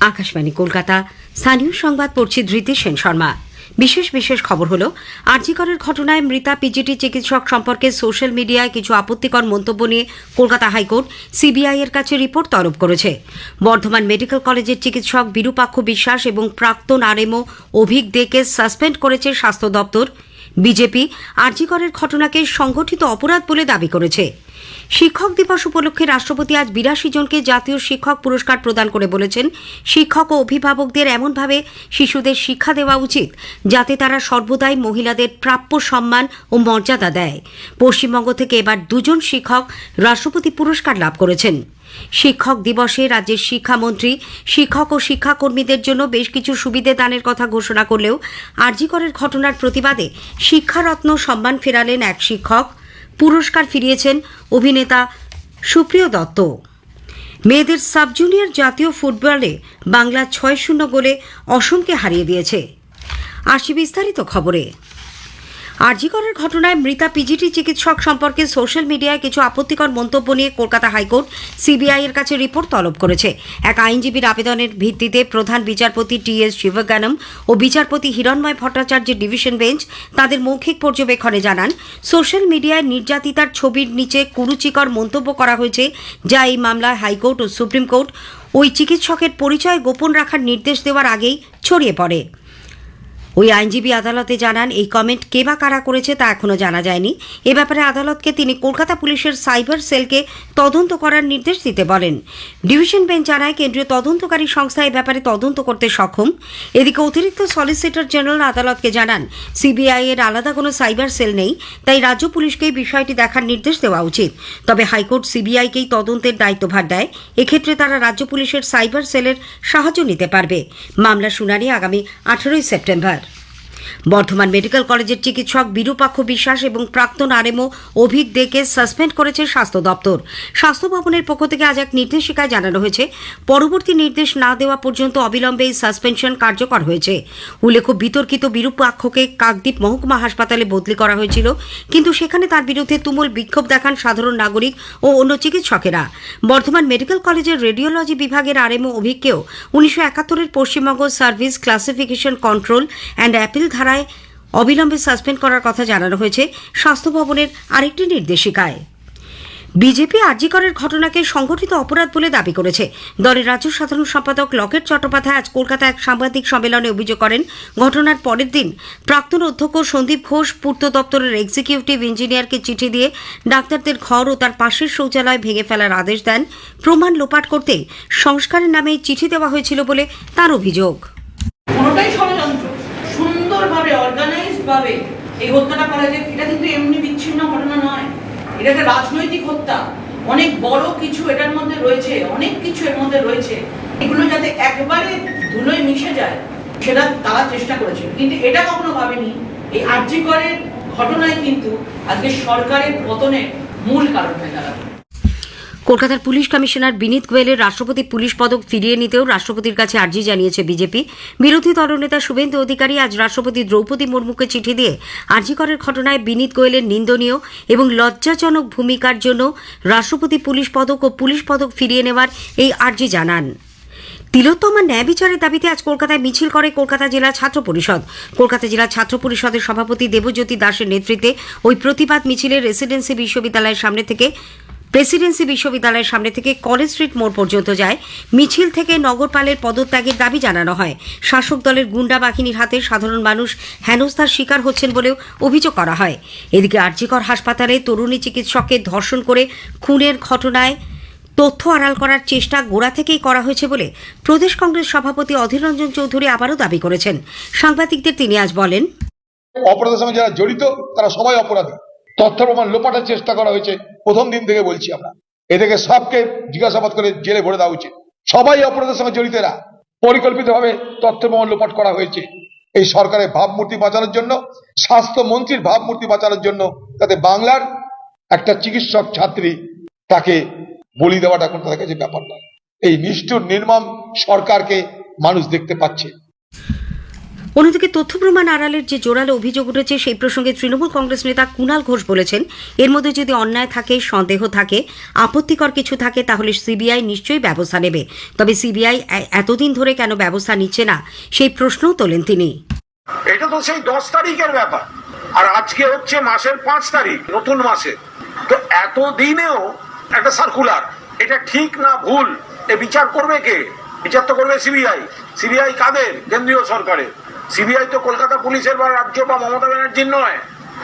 আকাশবাণী, কলকাতা। স্থানীয় সংবাদ পড়ছি ধৃতি সেন শর্মা। বিশেষ বিশেষ খবর হলো, আরজিকরের ঘটনায় মৃতা পিজিটি চিকিৎসক সম্পর্কে সোশ্যাল মিডিয়ায় কিছু আপত্তিকর মন্তব্য নিয়ে কলকাতা হাইকোর্ট সিবিআই এর কাছে রিপোর্ট তলব করেছে। বর্ধমান মেডিকেল কলেজের চিকিৎসক বিরূপাক্ষ বিশ্বাস এবং প্রাক্তন আরএমও অভিক দেকে সাসপেন্ড করেছে স্বাস্থ্য দপ্তর। বিজেপি আরজিকরের ঘটনাকে সংগঠিত অপরাধ বলে দাবি করেছে। শিক্ষক দিবস উপলক্ষে রাষ্ট্রপতি আজ বিরাশি জনকে জাতীয় শিক্ষক পুরস্কার প্রদান করে বলেছেন, শিক্ষক ও অভিভাবকদের এমনভাবে শিশুদের শিক্ষা দেওয়া উচিত যাতে তারা সর্বদাই মহিলাদের প্রাপ্য সম্মান ও মর্যাদা দেয়। পশ্চিমবঙ্গ থেকে এবার দুজন শিক্ষক রাষ্ট্রপতি পুরস্কার লাভ করেছেন। শিক্ষক দিবসে রাজ্যের শিক্ষামন্ত্রী, শিক্ষক ও শিক্ষাকর্মীদের জন্য বেশ কিছু সুবিধে দানের কথা ঘোষণা করলেও আরজিকরের ঘটনার প্রতিবাদে শিক্ষারত্ন সম্মান ফেরালেন এক শিক্ষক। পুরস্কার ফিরিয়েছেন অভিনেতা সুপ্রিয় দত্ত। মেয়েদের সাব জুনিয়র জাতীয় ফুটবলে বাংলা ছয় শূন্য গোলে অসমকে হারিয়ে দিয়েছে। আসি বিস্তারিত খবরে। আরজিকরের ঘটনায় মৃতা পিজিটি চিকিৎসক সম্পর্কে সোশ্যাল মিডিয়ায় কিছু আপত্তিকর মন্তব্য নিয়ে কলকাতা হাইকোর্ট সিবিআই এর কাছে রিপোর্ট তলব করেছে। এক আইনজীবীর আবেদনের ভিত্তিতে প্রধান বিচারপতি টি এস শিবজ্ঞানম ও বিচারপতি হিরণময় ভট্টাচার্যের ডিভিশন বেঞ্চ তাদের মৌখিক পর্যবেক্ষণে জানান, সোশ্যাল মিডিয়ায় নির্যাতিতার ছবির নিচে কুরুচিকর মন্তব্য করা হয়েছে, যা এই মামলায় হাইকোর্ট ও সুপ্রিম কোর্ট ওই চিকিৎসকের পরিচয় গোপন রাখার নির্দেশ দেওয়ার আগেই ছড়িয়ে পড়ে। ওই আইনজীবী আদালতে জানান, এই কমেন্ট কে বা কারা করেছে তা এখনও জানা যায়নি। এ ব্যাপারে আদালতকে তিনি কলকাতা পুলিশের সাইবার সেলকে তদন্ত করার নির্দেশ দিতে বলেন। ডিভিশন বেঞ্চ জানায়, কেন্দ্রীয় তদন্তকারী সংস্থা এ ব্যাপারে তদন্ত করতে সক্ষম। এদিকে অতিরিক্ত সলিসিটর জেনারেল আদালতকে জানান সিবিআই এর আলাদা কোনো সাইবার সেল নেই, তাই রাজ্য পুলিশকেই বিষয়টি দেখার নির্দেশ দেওয়া উচিত। তবে হাইকোর্ট সিবিআইকেই তদন্তের দায়িত্বভার দেয়, এক্ষেত্রে তারা রাজ্য পুলিশের সাইবার সেলের সাহায্য নিতে পারবে। মামলা শুনানি আগামী আঠারোই সেপ্টেম্বর। বর্ধমান মেডিকেল কলেজের চিকিৎসক বিরূপাক্ষ বিশ্বাস এবং প্রাক্তন আরএমও অভিক দেকে সাসপেন্ড করেছে স্বাস্থ্য দপ্তর। স্বাস্থ্য ভবনের পক্ষ থেকে আজ এক নির্দেশিকায় জানানো হয়েছে, পরবর্তী নির্দেশ না দেওয়া পর্যন্ত অবিলম্বে এই সাসপেনশন কার্যকর হয়েছে। উল্লেখ্য, বিতর্কিত বিরূপাক্ষকে কাকদ্বীপ মহকুমা হাসপাতালে বদলি করা হয়েছিল, কিন্তু সেখানে তার বিরুদ্ধে তুমুল বিক্ষোভ দেখান সাধারণ নাগরিক ও অন্য চিকিৎসকেরা। বর্ধমান মেডিকেল কলেজের রেডিওলজি বিভাগের আরএমও অভিককেও উনিশশো একাত্তরের Paschimbanga service classification control and appeal ধারায় অবিলম্বে সাসপেন্ড করার কথা জানানো হয়েছে স্বাস্থ্য ভবনের আরেকটি নির্দেশিকায়। বিজেপি আরজিকরের ঘটনাকে সংগঠিত অপরাধ বলে দাবি করেছে। দলের রাজ্য সাধারণ সম্পাদক লকেট চট্টোপাধ্যায় আজ কলকাতায় এক সাংবাদিক সম্মেলনে অভিযোগ করেন, ঘটনার পরের দিন প্রাক্তন অধ্যক্ষ সন্দীপ ঘোষ পূর্ত দপ্তরের এক্সিকিউটিভ ইঞ্জিনিয়ারকে চিঠি দিয়ে ডাক্তারদের ঘর ও তার পাশের শৌচালয় ভেঙে ফেলার আদেশ দেন। প্রমাণ লোপাট করতে সংস্কারের নামে চিঠি দেওয়া হয়েছিল বলে তার অভিযোগ। কোনোটাই সুন্দরভাবে অর্গানাইজড ভাবে এই হত্যাটা করা যায়, এটা কিন্তু এমনি বিচ্ছিন্ন ঘটনা নয়। এটা একটা রাজনৈতিক হত্যা। অনেক বড় কিছু এটার মধ্যে রয়েছে, অনেক কিছু এর মধ্যে রয়েছে। এগুলো যাতে একবারে ধুলোয় মিশে যায়, সেটা তারা চেষ্টা করেছে কিন্তু এটা কখনো ভাবেনি। এই আর্যিকরের ঘটনায় কিন্তু আজকে সরকারের পতনের মূল কারণ হয়ে দাঁড়াবে। কলকাতার পুলিশ কমিশনার বিনীত গোয়েলের রাষ্ট্রপতি পুলিশ পদক ফিরিয়ে নিতেও রাষ্ট্রপতির কাছে আর্জি জানিয়েছে বিজেপি। বিরোধী দলনেতা শুভেন্দু অধিকারী আজ রাষ্ট্রপতি দ্রৌপদী মুর্মুকে চিঠি দিয়ে আর্জিকরের ঘটনায় বিনীত গোয়েলের নিন্দনীয় এবং লজ্জাজনক ভূমিকার জন্য রাষ্ট্রপতি পুলিশ পদক ও পুলিশ পদক ফিরিয়ে নেওয়ার এই আর্জি জানান। তিলোত্তমার ন্যায় বিচারের দাবিতে আজ কলকাতায় মিছিল করে কলকাতা জেলা ছাত্র পরিষদ। কলকাতা জেলা ছাত্র পরিষদের সভাপতি দেবজ্যোতি দাসের নেতৃত্বে ওই প্রতিবাদ মিছিলে রেসিডেন্সি বিশ্ববিদ্যালয়ের সামনে থেকে প্রেসিডেন্সি বিশ্ববিদ্যালয়ের সামনে থেকে কলেজ স্ট্রিট মোড় পর্যন্ত যায়। মিছিল থেকে নগরপালের পদত্যাগের দাবি জানানো হয়। শাসক দলের গুন্ডা বাহিনীর হাতে সাধারণ মানুষ হেনস্থার শিকার হচ্ছেন বলেও অভিযোগ করা হয়। এদিকে আরজিকর হাসপাতালে তরুণী চিকিৎসককে ধর্ষণ করে খুনের ঘটনায় তথ্য আড়াল করার চেষ্টা গোড়া থেকেই করা হয়েছে বলে প্রদেশ কংগ্রেস সভাপতি অধীর রঞ্জন চৌধুরী আবারও দাবি করেছেন। সাংবাদিকদের তিনি আজ বলেন, অপরাধের সঙ্গে যারা জড়িত, তারা সবাই অপরাধী। তথ্য প্রমাণ লোপাটার চেষ্টা করা হয়েছে। প্রথম দিন থেকে বলছি আমরা। এদেরকে সবকে জিজ্ঞাসাবাদ করে জেলে ভরে দেওয়া উচিত। সবাই অপরাধের সঙ্গে জড়িতেরা পরিকল্পিতভাবে তথ্য প্রমাণ লোপাট করা হয়েছে। এই সরকারের ভাবমূর্তি বাঁচানোর জন্য, স্বাস্থ্যমন্ত্রীর ভাবমূর্তি বাঁচানোর জন্য তাতে বাংলার একটা চিকিৎসক ছাত্রী তাকে বলি দেওয়াটা কোনো তাদের কাছে ব্যাপার নয়। এই নিষ্ঠুর, নির্মম সরকারকে মানুষ দেখতে পাচ্ছে। অন্যদিকে তথ্য প্রমাণ আড়ালের যে জোরালো অভিযোগ উঠেছে, সেই প্রসঙ্গে তৃণমূল কংগ্রেস নেতা কুণাল ঘোষ বলেছেন, এর মধ্যে যদি অন্যায় থাকে, সন্দেহ থাকে, আপত্তিকর কিছু থাকে, তাহলে সিবিআই নিশ্চয়ই ব্যবস্থা নেবে। তবে সিবিআই এতদিন ধরে কেন ব্যবস্থা নিচ্ছে না, সেই প্রশ্নও তোলেন তিনি। এটা তো সেই দশ তারিখের ব্যাপার। আর আজকে হচ্ছে মাসের পাঁচ তারিখ, নতুন মাসে। তো এতদিনেও একটা সার্কুলার এটা ঠিক না ভুল? এ বিচার করবে কে? বিচার তো করবে সিবিআই। সিবিআই কাদের? কেন্দ্রীয় সরকারের। সিবিআই তো কলকাতা পুলিশের বা রাজ্য বা মমতা ব্যানার্জির নয়।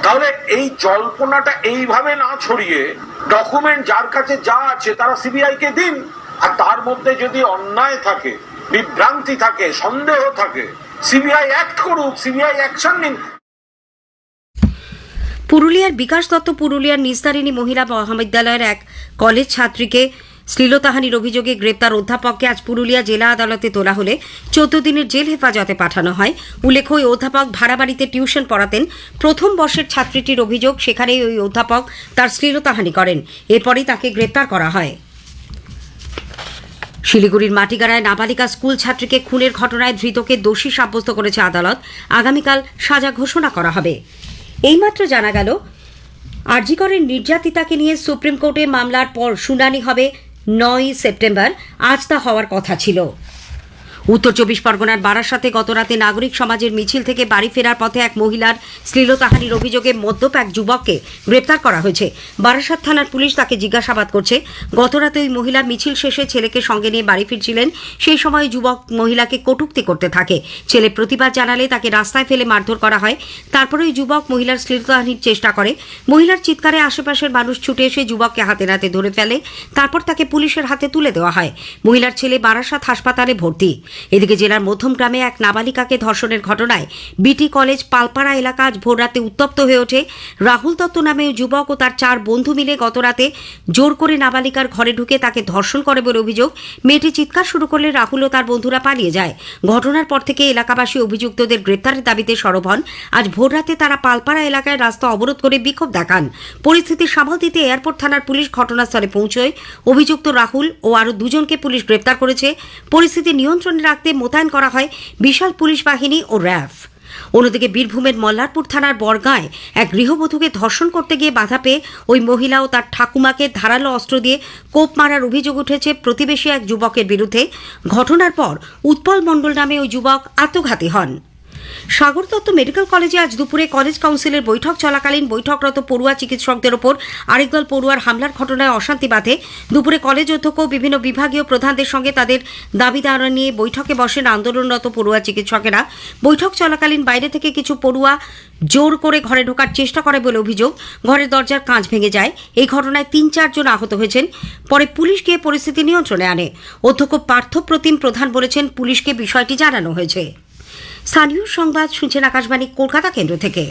তাহলে এই জল্পনাটা এইভাবে না ছড়িয়ে ডকুমেন্ট যার কাছে যা আছে তারা সিবিআই কে দিন। আর তার মধ্যে যদি অন্যায় থাকে, বিভ্রান্তি থাকে, সন্দেহ থাকে, সিবিআই অ্যাক্ট করুক, সিবিআই অ্যাকশন নিন। পুরুলিয়ার বিকাশ দত্ত পুরুলিয়ার নিস্তারিণী মহিলা মহাবিদ্যালয়ের এক কলেজ ছাত্রীকে শ্লীলতাহানির অভিযোগে গ্রেপ্তার অধ্যাপককে আজ পুরুলিয়া জেলা আদালতে তোলা হলে চোদ্দ দিনের জেল হেফাজতে পাঠানো হয়। উল্লেখ্য, ওই অধ্যাপক ভাড়া বাড়িতে টিউশন পড়াতেন। প্রথম বর্ষের ছাত্রীটির অভিযোগ, সেখানেই ওই অধ্যাপক তার শ্লীলতাহানি করেন। এরপরই তাকে গ্রেপ্তার করা হয়। শিলিগুড়ির মাটিগাড়ায় নাবালিকা স্কুল ছাত্রীকে খুনের ঘটনায় ধৃতকে দোষী সাব্যস্ত করেছে আদালত। আগামীকাল সাজা ঘোষণা করা হবে। এইমাত্র জানা গেল আরজিকরের নির্যাতিতাকে নিয়ে সুপ্রিম কোর্টে মামলার পর শুনানি হবে নয় সেপ্টেম্বর আজ তা হওয়ার কথা ছিল। উত্তর চব্বিশ পরগনার বারাসাতে গতরাতে নাগরিক সমাজের মিছিল থেকে বাড়ি ফেরার পথে এক মহিলার শ্লীলতাহানির অভিযোগে মদ্যপ এক যুবককে গ্রেপ্তার করা হয়েছে। বারাসাত থানার পুলিশ তাকে জিজ্ঞাসাবাদ করছে। গতরাতে ওই মহিলা মিছিল শেষে ছেলেকে সঙ্গে নিয়ে বাড়ি ফিরছিলেন। সেই সময় যুবক মহিলাকে কটূক্তি করতে থাকে। ছেলে প্রতিবাদ জানালে তাকে রাস্তায় ফেলে মারধর করা হয়। তারপরে ওই যুবক মহিলার শ্লীলতাহানির চেষ্টা করে। মহিলার চিৎকারে আশেপাশের মানুষ ছুটে এসে যুবককে হাতে নাতে ধরে ফেলে। তারপর তাকে পুলিশের হাতে তুলে দেওয়া হয়। মহিলার ছেলে বারাসাত হাসপাতালে ভর্তি। এদিকে জেলার মধ্যমগ্রামে এক নাবালিকাকে ধর্ষণের ঘটনায় বিটি কলেজ পালপাড়া এলাকা আজ ভোররাতে উত্তপ্ত হয়ে ওঠে। রাহুল দত্ত নামে যুবক ও তার চার বন্ধু মিলে গতরাতে জোর করে নাবালিকার ঘরে ঢুকে তাকে ধর্ষণ করে বলে অভিযোগ। মেয়েটি চিৎকার শুরু করলে রাহুল ও তার বন্ধুরা পালিয়ে যায়। ঘটনার পর থেকে এলাকাবাসী অভিযুক্তদের গ্রেপ্তারের দাবিতে সরব হন। আজ ভোররাতে তারা পালপাড়া এলাকায় রাস্তা অবরোধ করে বিক্ষোভ দেখান। পরিস্থিতি সামাল দিতে এয়ারপোর্ট থানার পুলিশ ঘটনাস্থলে পৌঁছয়। অভিযুক্ত রাহুল ও আরও দুজনকে পুলিশ গ্রেপ্তার করেছে। পরিস্থিতি নিয়ন্ত্রণে রাখতে মোতায়েন করা হয় বিশাল পুলিশ বাহিনী ও র্যাফ অন্যদিকে বীরভূমের মল্লারপুর থানার বরগায় এক গৃহবধূকে ধর্ষণ করতে গিয়ে বাধা পেয়ে ওই মহিলা ও তার ঠাকুমাকে ধারালো অস্ত্র দিয়ে কোপ মারার অভিযোগ উঠেছে প্রতিবেশী এক যুবকের বিরুদ্ধে। ঘটনার পর উৎপল মণ্ডল নামে ওই যুবক আত্মঘাতী হন। সাগর দত্ত মেডিকেল কলেজে আজ দুপুরে কলেজ কাউন্সিলের বৈঠক, চলাকালীন বৈঠকরত পড়ুয়া চিকিৎসকদের ওপর আরেক দল পড়ুয়ার হামলার ঘটনায় অশান্তি বাধে। দুপুরে কলেজ অধ্যক্ষ বিভিন্ন বিভাগীয় প্রধানদের সঙ্গে তাদের দাবি দাওয়া নিয়ে বৈঠকে বসেন আন্দোলনরত পড়ুয়া চিকিৎসকেরা। বৈঠক চলাকালীন বাইরে থেকে কিছু পড়ুয়া জোর করে ঘরে ঢোকার চেষ্টা করে বলে অভিযোগ, ঘরের দরজার কাঁচ ভেঙে যায়। এই ঘটনায় তিন চারজন আহত হয়েছেন, পরে পুলিশ গিয়ে পরিস্থিতি নিয়ন্ত্রণে আনে। অধ্যক্ষ পার্থপ্রতিম প্রধান বলেছেন, পুলিশকে বিষয়টি জানানো হয়েছে। স্থানীয় সংবাদ শুনছেন আকাশবাণী কলকাতা কেন্দ্র থেকে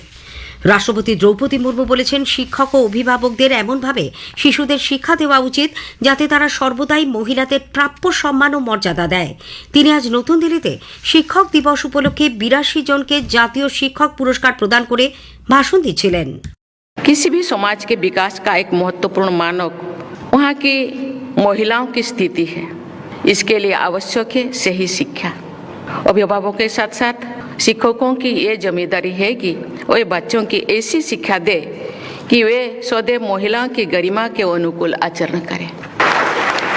রাষ্ট্রপতি দ্রৌপদী মুর্মু বলেছেন শিক্ষক ও অভিভাবকদের এমনভাবে শিশুদের শিক্ষা দেওয়া উচিত যাতে তারা সর্বদাই মহিলাদের প্রাপ্য সম্মান ও মর্যাদা দেয় তিনি আজ নতুন দিল্লিতে শিক্ষক দিবস উপলক্ষে বিরাশি জনকে জাতীয় শিক্ষক পুরস্কার প্রদান করে ভাষণ দিচ্ছিলেন किसी भी समाज के विकास का एक महत्वपूर्ण मानक वहाँ की महिलाओं की स्थिति है इसके लिए आवश्यक है सही शिक्षा अभिभावकों के साथ साथ शिक्षकों की ये ज़िम्मेदारी है कि वे बच्चों की ऐसी शिक्षा दे कि वे सदैव महिलाओं की गरिमा के अनुकूल आचरण करें।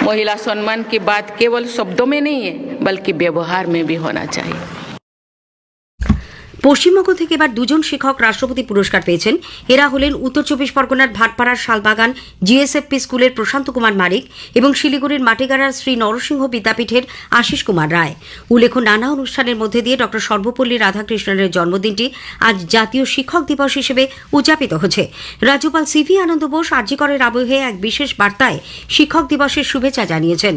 महिला सम्मान की बात केवल शब्दों में नहीं है, बल्कि व्यवहार में भी होना चाहिए। পশ্চিমবঙ্গ থেকে এবার দুজন শিক্ষক রাষ্ট্রপতি পুরস্কার পেয়েছেন। এরা হলেন উত্তর চব্বিশ পরগনার ভাটপাড়ার শালবাগান জিএসএফপি স্কুলের প্রশান্ত কুমার মালিক এবং শিলিগুড়ির মাটিগাড়ার শ্রী নরসিংহ বিদ্যাপীঠের আশিস কুমার রায়। উল্লেখ্য, নানা অনুষ্ঠানের মধ্যে দিয়ে ডক্টর সর্বপল্লী রাধাকৃষ্ণনের জন্মদিনটি আজ জাতীয় শিক্ষক দিবস হিসেবে উদযাপিত হচ্ছে। রাজ্যপাল সিভি আনন্দ বোস আর্যিকরের আবহে এক বিশেষ বার্তায় শিক্ষক দিবসের শুভেচ্ছা জানিয়েছেন।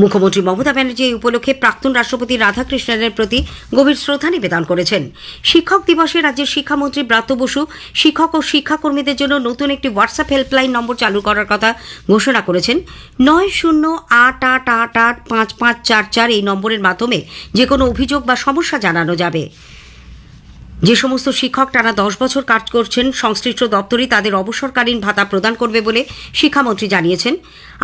মুখ্যমন্ত্রী মমতা ব্যানার্জি এই উপলক্ষে প্রাক্তন রাষ্ট্রপতি রাধাকৃষ্ণনের প্রতি গভীর শ্রদ্ধা নিবেদন করেছেন। শিক্ষক দিবসে রাজ্যের শিক্ষামন্ত্রী ব্রাত্য বসু শিক্ষক ও শিক্ষাকর্মীদের জন্য নতুন একটি হোয়াটসঅ্যাপ হেল্পলাইন নম্বর চালু করার কথা ঘোষণা করেছেন। নয় শূন্য আট আট আট আট পাঁচ পাঁচ চার চার এই নম্বরের মাধ্যমে যে কোনো অভিযোগ বা সমস্যা জানানো যাবে। যে সমস্ত শিক্ষক টানা দশ বছর কাজ করছেন, সংশ্লিষ্ট দপ্তরই তাদের অবসরকালীন ভাতা প্রদান করবে বলে শিক্ষামন্ত্রী জানিয়েছেন।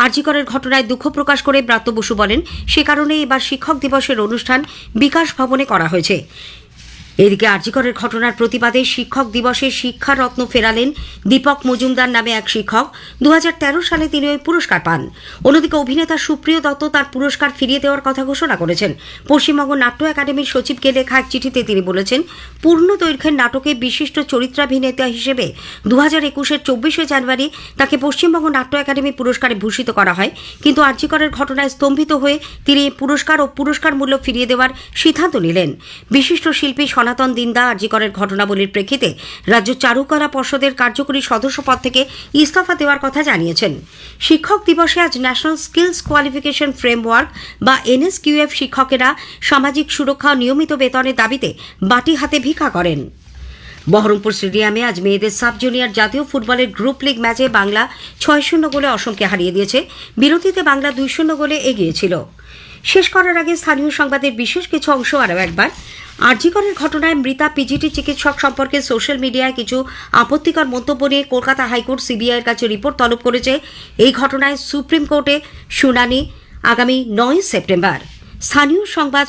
আরজিকরের ঘটনায় দুঃখ প্রকাশ করে ব্রাত্য বসু বলেন, সে কারণে এবার শিক্ষক দিবসের অনুষ্ঠান বিকাশ ভবনে করা হয়েছে। এদিকে আরজিকরের ঘটনার প্রতিবাদে শিক্ষক দিবসে শিক্ষা রত্ন ফেরালেন দীপক মজুমদার নামে এক শিক্ষক। দু সালে তিনি ওই পুরস্কার পান। অন্যদিকে অভিনেতা সুপ্রিয় দত্ত তার পুরস্কার ফিরিয়ে দেওয়ার কথা ঘোষণা করেছেন। পশ্চিমবঙ্গ নাট্য একাডেমির সচিবকে লেখা এক চিঠিতে তিনি বলেছেন, পূর্ণ দৈর্ঘ্যের নাটকে বিশিষ্ট চরিত্রাভিনেতা হিসেবে দু হাজার একুশের চব্বিশে জানুয়ারি তাকে পশ্চিমবঙ্গ নাট্য একাডেমি পুরস্কারে ভূষিত করা হয়। কিন্তু আর্যিকরের ঘটনায় স্তম্ভিত হয়ে তিনি পুরস্কার ও পুরস্কার মূল্য ফিরিয়ে দেওয়ার সিদ্ধান্ত নিলেন। বিশিষ্ট শিল্পী সনাতন দিন্দা আর্যিকরের ঘটনাবলীর প্রেক্ষিতে রাজ্য চারুকলা পর্ষদের কার্যকরী সদস্য পদ থেকে ইস্তফা দেওয়ার কথা জানিয়েছেন। শিক্ষক দিবসে আজ ন্যাশনাল স্কিলস কোয়ালিফিকেশন ফ্রেমওয়ার্ক বা এনএসকিউএফ শিক্ষকেরা সামাজিক সুরক্ষা ও নিয়মিত বেতনের দাবিতে বাটি হাতে ভিক্ষা করেন। বহরমপুর স্টেডিয়ামে আজ মেয়েদের সাব জুনিয়র জাতীয় ফুটবলের গ্রুপ লিগ ম্যাচে বাংলা ছয় শূন্য গোলে অসমকে হারিয়ে দিয়েছে। বিরতিতে বাংলা দুই শূন্য গোলে এগিয়েছিল শেষ করার আগে স্থানীয় সংবাদের বিশেষ কিছু অংশ আরও একবার। আরজিকরের ঘটনায় মৃতা পিজিটি চিকিৎসক সম্পর্কে সোশ্যাল মিডিয়ায় কিছু আপত্তিকর মন্তব্য নিয়ে কলকাতা হাইকোর্ট সিবিআইয়ের কাছে রিপোর্ট তলব করেছে। এই ঘটনায় সুপ্রিম কোর্টে শুনানি আগামী নয় সেপ্টেম্বর। স্থানীয় সংবাদ